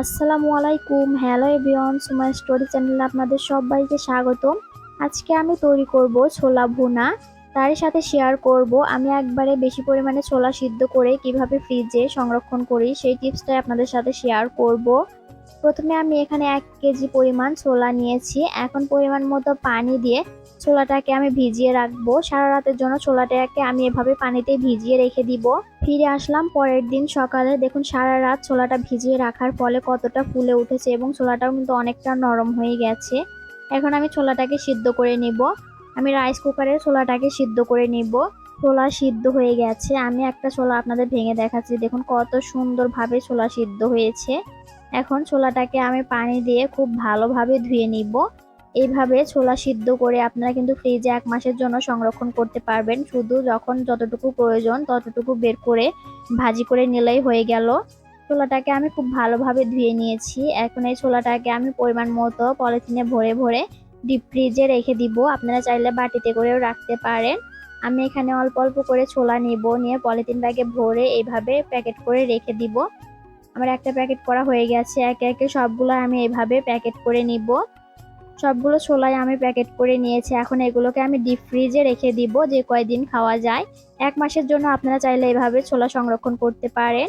আসসালামু আলাইকুম। Hello everyone সুমাই স্টোরি চ্যানেলে আপনাদের সবাইকে স্বাগতম। আজকে আমি তৈরি করব ছোলা ভুনা। তার সাথে শেয়ার করব আমি একবারে বেশি পরিমাণে ছোলা সিদ্ধ করে কীভাবে ফ্রিজে সংরক্ষণ করি সেই টিপসটাই আপনাদের সাথে শেয়ার করব। প্রথমে আমি এখানে এক কেজি পরিমাণ ছোলা নিয়েছি। এখন পরিমাণ মতো পানি দিয়ে ছোলাটাকে আমি ভিজিয়ে রাখব। সারা রাতের জন্য ছোলাটাকে আমি এভাবে পানিতে ভিজিয়ে রেখে দিব। ফিরে আসলাম পরের দিন সকালে। দেখুন, সারা রাত ছোলাটা ভিজিয়ে রাখার ফলে কতটা ফুলে উঠেছে এবং ছোলাটাও কিন্তু অনেকটা নরম হয়ে গেছে। এখন আমি ছোলাটাকে সিদ্ধ করে নিব। আমি রাইস কুকারে ছোলাটাকে সিদ্ধ করে নিব। ছোলা সিদ্ধ হয়ে গেছে। আমি একটা ছোলা আপনাদের ভেঙে দেখাচ্ছি। দেখুন, কত সুন্দরভাবে ছোলা সিদ্ধ হয়েছে। এখন ছোলাটাকে আমি পানি দিয়ে খুব ভালোভাবে ধুয়ে নিব। এইভাবে ছোলা সিদ্ধ করে আপনারা কিন্তু ফ্রিজে এক মাসের জন্য সংরক্ষণ করতে পারবেন। শুধু যখন যতটুকু প্রয়োজন ততটুকু বের করে ভাজি করে নিলেই হয়ে গেল। ছোলাটাকে আমি খুব ভালোভাবে ধুয়ে নিয়েছি। এখন এই ছোলাটাকে আমি পরিমাণ মতো পলিথিনে ভরে ভরে ডিপ ফ্রিজে রেখে দিব। আপনারা চাইলে বাটিতে করেও রাখতে পারেন। আমি এখানে অল্প অল্প করে ছোলা নিব। নিয়ে পলিথিন ব্যাগে ভরে এইভাবে প্যাকেট করে রেখে দিব। আমার একটা প্যাকেট করা হয়ে গেছে, একে একে সবগুলো আমি এইভাবে প্যাকেট করে নিব। সবগুলো ছোলাই আমি প্যাকেট করে নিয়েছি, এখন এগুলোকে আমি ডিপ ফ্রিজে রেখে দিব যে কয়দিন খাওয়া যায়। এক মাসের জন্য আপনারা চাইলে এভাবে ছোলা সংরক্ষণ করতে পারেন।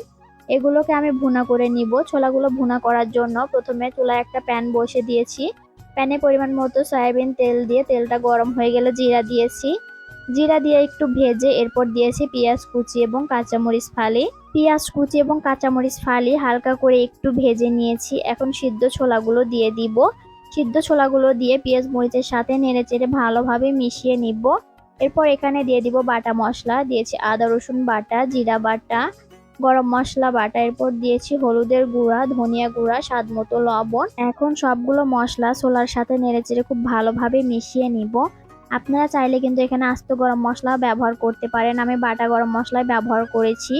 এগুলোকে আমি ভুনা করে নিব, ছোলাগুলো ভুনা করার জন্য। প্রথমে চুলায় একটা প্যান বসে দিয়েছি। প্যানে পরিমাণ মতো সয়াবিন তেল দিয়ে তেলটা গরম হয়ে গেলে জিরা দিয়েছি। জিরা দিয়ে একটু ভেজে এরপর দিয়েছি পেঁয়াজ কুচি এবং কাঁচামরিচ ফালি। পেঁয়াজ, কুচি এবং কাঁচামরিচ ফালি হালকা করে একটু ভেজে নিয়েছি। এখন সিদ্ধ ছোলাগুলো দিয়ে দিব। সিদ্ধ ছোলাগুলো দিয়ে পেঁয়াজ, মরিচের সাথে নেড়ে চেড়ে ভালোভাবে মিশিয়ে নিব। এরপর এখানে দিয়ে দিব বাটা মশলা। দিয়েছি আদা, রসুন বাটা, জিরা বাটা, গরম মশলা বাটা। এরপর দিয়েছি হলুদের গুঁড়া, ধনিয়া গুঁড়া, স্বাদ মতো লবণ। এখন সবগুলো মশলা ছোলার সাথে নেড়ে চেড়ে খুব ভালোভাবে মিশিয়ে নিব। আপনারা চাইলে কিন্তু এখানে আস্ত গরম মশলা ব্যবহার করতে পারেন। আমি বাটা গরম মশলা ব্যবহার করেছি।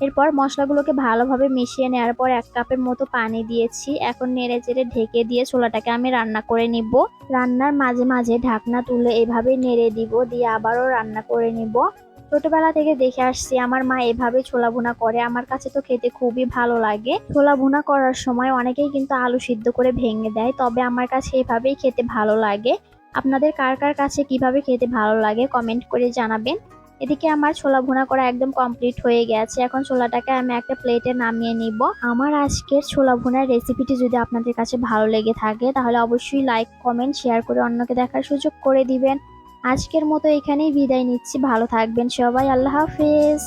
এরপর মশলাগুলোকে ভালোভাবে মিশিয়ে নেওয়ার পর এক কাপের মতো পানি দিয়েছি। এখন নেড়ে চেড়ে ঢেকে দিয়ে ছোলাটাকে আমি রান্না করে নিব। রান্নার মাঝে মাঝে ঢাকনা তুলে এভাবে নেড়ে দিব, দিয়ে আবারও রান্না করে নিব। ছোটবেলা থেকে দেখে আসছি, আমার মা এভাবে ছোলা ভুনা করে। আমার কাছে তো খেতে খুবই ভালো লাগে। ছোলা ভুনা করার সময় অনেকেই কিন্তু আলু সিদ্ধ করে ভেঙে দেয়, তবে আমার কাছে এভাবেই খেতে ভালো লাগে। আপনাদের কার কার কাছে কীভাবে খেতে ভালো লাগে কমেন্ট করে জানাবেন। এদিকে আমার ছোলা ভুনা করা একদম কমপ্লিট হয়ে গেছে। এখন ছোলাটাকে আমি একটা প্লেটে নামিয়ে নিব। আমার আজকের ছোলা ভুনার রেসিপিটি যদি আপনাদের কাছে ভালো লেগে থাকে, তাহলে অবশ্যই লাইক কমেন্ট শেয়ার করে অন্যকে দেখার সুযোগ করে দিবেন। আজকের মতো এখানেই বিদায় নিচ্ছি। ভালো থাকবেন সবাই। আল্লাহ হাফেজ।